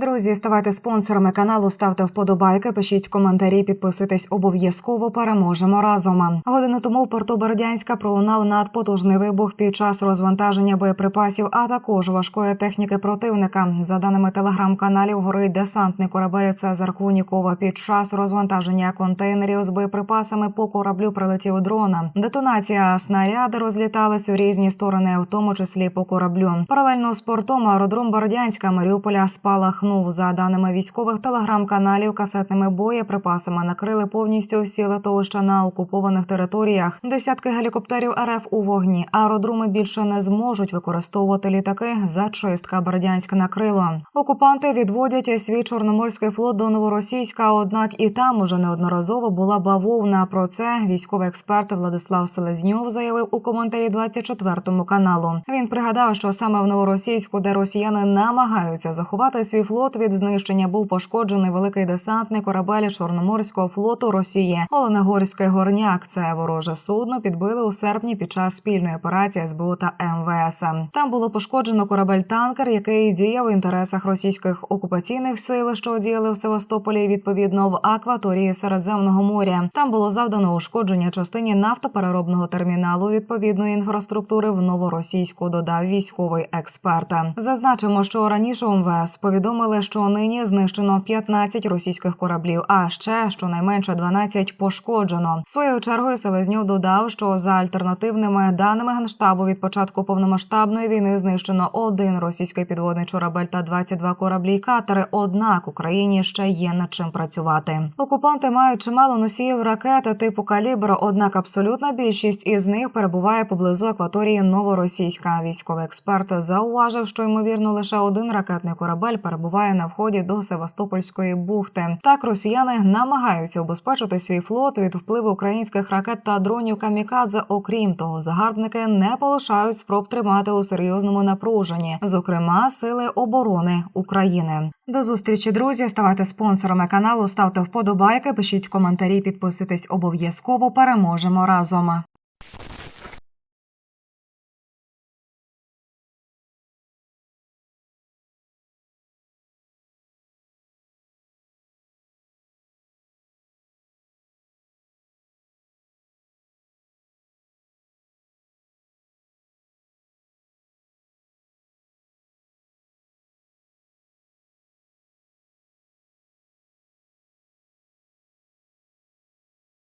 Друзі, ставайте спонсорами каналу, ставте вподобайки, пишіть коментарі, підписуйтесь обов'язково. Переможемо разом. Годину тому в порту Бердянська пролунав надпотужний вибух під час розвантаження боєприпасів, а також важкої техніки противника. За даними телеграм-каналів, горить десантний корабель Цезар Кунікова. Під час розвантаження контейнерів з боєприпасами по кораблю прилетів дрон. Детонація снаряди розлітались у різні сторони, в тому числі по кораблю. Паралельно з портом аеродром Бородянська Маріуполя спалахнув. За даними військових телеграм-каналів, касетними боєприпасами накрили повністю всі литовища на окупованих територіях. Десятки гелікоптерів РФ у вогні. Аеродроми більше не зможуть використовувати літаки. Зачистка Бердянськ накрило. Окупанти відводять свій чорноморський флот до новоросійська. Однак і там уже неодноразово була бавовна. Про це військовий експерт Владислав Селезньов заявив у коментарі 24 каналу. Він пригадав, що саме в новоросійську, де росіяни намагаються заховати свій флот від знищення, був пошкоджений великий десантний корабель Чорноморського флоту Росії. Оленегорський горняк. Це вороже судно підбили у серпні під час спільної операції СБУ та МВС. Там було пошкоджено корабель танкер, який діяв в інтересах російських окупаційних сил, що діяли в Севастополі відповідно в акваторії Середземного моря. Там було завдано ушкодження частині нафтопереробного терміналу відповідної інфраструктури в новоросійську. Додав військовий експерт. Зазначимо, що раніше МВС повідомили, що нині знищено 15 російських кораблів, а ще щонайменше 12 пошкоджено. Своєю чергою Селезньов додав, що за альтернативними даними генштабу від початку повномасштабної війни знищено один російський підводний корабель та 22 кораблі й катери. Однак Україні ще є над чим працювати. Окупанти мають чимало носіїв ракети типу калібр, однак абсолютна більшість із них перебуває поблизу акваторії Новоросійська. Військовий експерт зауважив, що ймовірно лише один ракетний корабель перебуває на вході до Севастопольської бухти. Так росіяни намагаються убезпечити свій флот від впливу українських ракет та дронів камікадзе. Окрім того, загарбники не полишають спроб тримати у серйозному напруженні, зокрема сили оборони України. До зустрічі, друзі. Ставайте спонсорами каналу, ставте вподобайки, пишіть коментарі, підписуйтесь обов'язково. Переможемо разом.